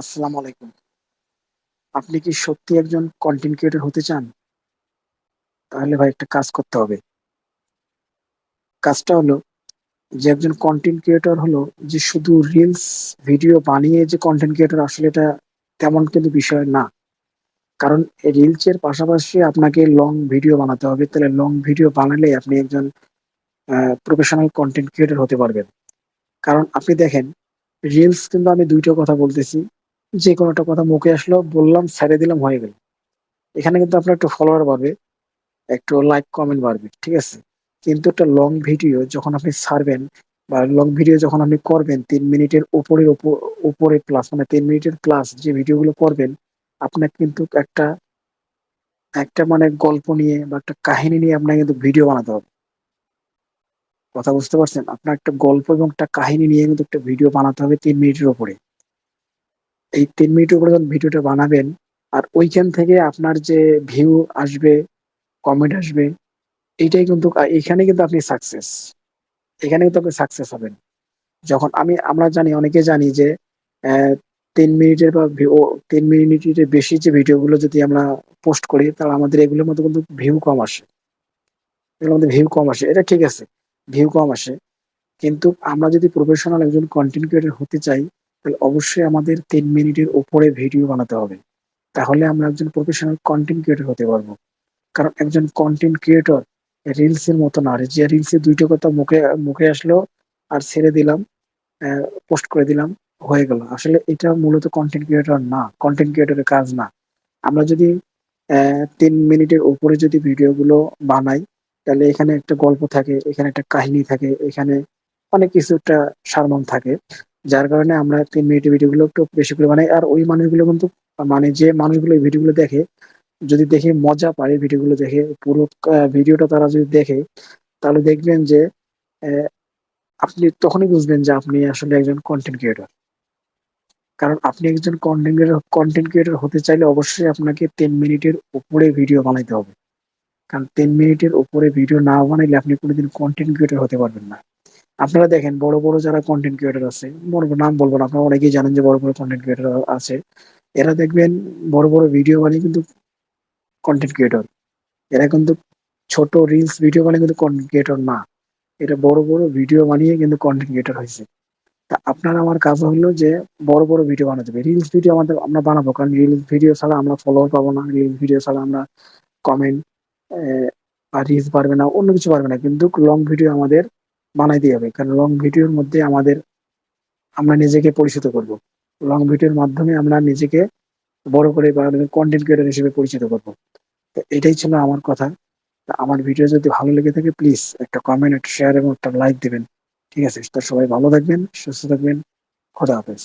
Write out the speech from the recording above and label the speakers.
Speaker 1: আসসালামু আলাইকুম। আপনি কি সত্যি একজন কনটেন্ট ক্রিয়েটর হতে চান? তাহলে ভাই একটা কাজ করতে হবে। কাজটা হলো যে একজন কন্টেন্ট ক্রিয়েটর হলো, যে শুধু রিলস ভিডিও বানিয়ে যে কনটেন্ট ক্রিয়েটর আসলে এটা তেমন কিন্তু বিষয় না। কারণ এই রিলস এর পাশাপাশি আপনাকে লং ভিডিও বানাতে হবে। তাহলে লং ভিডিও বানালে আপনি একজন প্রফেশনাল কনটেন্ট ক্রিয়েটর হতে পারবেন। কারণ আপনি দেখেন রিলস কিন্তু আমি দুইটা কথা বলতেছি। যেকোনো একটা কথা মুখে আসলো বললাম, ছেড়ে দিলাম হয়ে গেল। এখানে কিন্তু আপনার একটু ফলোয়ার বাড়বে, একটু লাইক কমেন্ট বাড়বে। ঠিক আছে? কিন্তু একটা লং ভিডিও যখন আপনি ছাড়বেন বা লং ভিডিও যখন আপনি করবেন তিন মিনিটের উপরে উপ উপরে প্লাস মানে তিন মিনিটের প্লাস যে ভিডিওগুলো করবেন, আপনার কিন্তু একটা একটা মানে গল্প নিয়ে বা একটা কাহিনী নিয়ে আপনাকে কিন্তু ভিডিও বানাতে হবে। কথা বুঝতে পারছেন? আপনার একটা গল্প এবং একটা কাহিনী নিয়ে কিন্তু একটা ভিডিও বানাতে হবে তিন মিনিটের উপরে। এই তিন মিনিটের উপরে যখন ভিডিওটা বানাবেন আর ওইখান থেকে আপনার যে ভিউ আসবে, কমেন্ট আসবে, এইটাই কিন্তু এখানে কিন্তু আপনি সাকসেস। এখানে কিন্তু আপনি সাকসেস হবেন। যখন আমি আমরা জানি অনেকে জানি যে ৩ মিনিটের বা ৩ মিনিটের বেশি যে ভিডিওগুলো যদি আমরা পোস্ট করি তাহলে আমাদের এগুলোর মধ্যে কিন্তু ভিউ কম আসে। এগুলোর মধ্যে ভিউ কম আসে। এটা ঠিক আছে। ভিউ কম আসে। কিন্তু আমরা যদি প্রফেশনাল একজন কনটেন্ট ক্রিয়েটর হতে চাই, তাহলে অবশ্যই আমাদের তিন মিনিটের উপরে ভিডিও বানাতে হবে। তাহলে আমরা একজন প্রফেশনাল কন্টেন্ট ক্রিয়েটর হতে পারব। কারণ একজন কন্টেন্ট ক্রিয়েটর রিলস এর মতো না। যে রিলস এ ২ টা কথা মুখে মুখে আসলো আর ছেড়ে দিলাম, পোস্ট করে দিলাম, হয়ে গেল। আসলে এটা মূলত কন্টেন্ট ক্রিয়েটর না। কন্টেন্ট ক্রিয়েটরের কাজ না। আমরা যদি ৩ মিনিটের উপরে যদি ভিডিওগুলো বানাই, তাহলে এখানে একটা গল্প থাকে, এখানে একটা কাহিনী থাকে, এখানে অনেক কিছু একটা সারমর্ম থাকে। যার কারণে আমরা তিন মিনিটের ভিডিওগুলো একটু বেশি করে বানাই। আর ওই মানুষগুলো কিন্তু মানে যে মানুষগুলো এই ভিডিওগুলো দেখে, যদি দেখে মজা পায় ভিডিওগুলো দেখে, পুরো ভিডিওটা তারা যদি দেখে, তাহলে দেখবেন যে আপনি তখনই বুঝবেন যে আপনি আসলে একজন কনটেন্ট ক্রিয়েটর। কারণ আপনি একজন কনটেন্ট ক্রিয়েটর কনটেন্ট ক্রিয়েটর হতে চাইলে অবশ্যই আপনাকে তিন মিনিটের উপরে ভিডিও বানাইতে হবে। কারণ তিন মিনিটের উপরে ভিডিও না বানাইলে আপনি কোনদিন কনটেন্ট ক্রিয়েটর হতে পারবেন না। আপনারা দেখেন বড়, বড় যারা কনটেন্ট ক্রিয়েটর আছে, বড়, নাম বলব না। আপনারা অনেকেই জানেন যে বড়, বড় কনটেন্ট ক্রিয়েটর আছে। এরা দেখবেন বড়, বড় ভিডিও বানিয়ে কিন্তু কন্টেন্ট ক্রিয়েটর। এরা কিন্তু ছোট রিলস ভিডিও বানিয়ে কিন্তু কনটেন্ট ক্রিয়েটর না। এটা বড়, বড় ভিডিও বানিয়ে কিন্তু কনটেন্ট ক্রিয়েটর হইছে। তা আপনার আমার কাজ হলো যে বড়, বড় ভিডিও বানাতে হবে। রিলস ভিডিও আমাদের আমরা বানাবো। কারণ রিলস ভিডিও ছাড়া আমরা ফলোয়ার পাবো না। রিলস ভিডিও ছাড়া আমরা কমেন্ট আর রিলস পারবে না, অন্য কিছু পারবে না। কিন্তু লং ভিডিও আমাদের বানাইতেই হবে। কারণ লং ভিডিওর মধ্যে আমাদের আমরা নিজেকে পরিচিত করব। লং ভিডিওর মাধ্যমে আমরা নিজেকে বড় করে বা কন্টেন্ট ক্রিয়েটার হিসেবে পরিচিত করব। তো এটাই ছিল আমার কথা। আমার ভিডিও যদি ভালো লেগে থাকে প্লিজ একটা কমেন্ট, একটা শেয়ার এবং একটা লাইক দেবেন ঠিক আছে? তো সবাই ভালো থাকবেন, সুস্থ থাকবেন। খোদা হাফেজ।